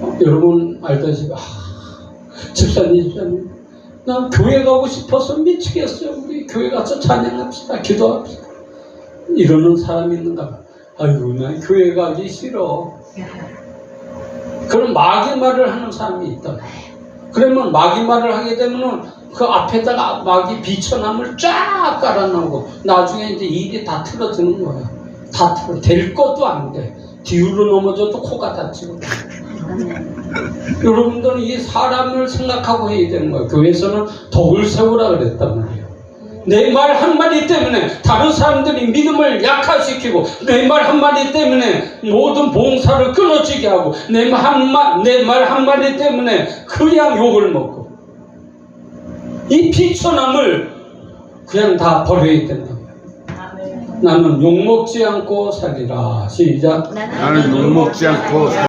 어, 여러분 알다시피 아, 집사님 집사님 나 교회 가고 싶어서 미치겠어요. 우리 교회 가서 찬양합시다. 기도합시다. 이러는 사람이 있는가 봐. 아이고 나 교회 가기 싫어. 그런 마귀 말을 하는 사람이 있다. 그러면 마귀 말을 하게 되면은 그 앞에다가 마귀 비천함을 쫙 깔아놓고 나중에 이제 일이 다 틀어지는 거야. 다 틀어. 될 것도 안 돼. 뒤로 넘어져도 코가 다치고 여러분들은 이 사람을 생각하고 해야 되는 거예요. 교회에서는 덕을 세우라 그랬단 말이에요. 내 말 한마디 때문에 다른 사람들이 믿음을 약화시키고 내 말 한마디 때문에 모든 봉사를 끊어지게 하고 내 말 한마 내말 한마디 때문에 그냥 욕을 먹고 이 비천함을 그냥 다 버려야 된다. 나는 욕 먹지 않고 살리라. 시작. 나는 욕먹지 않고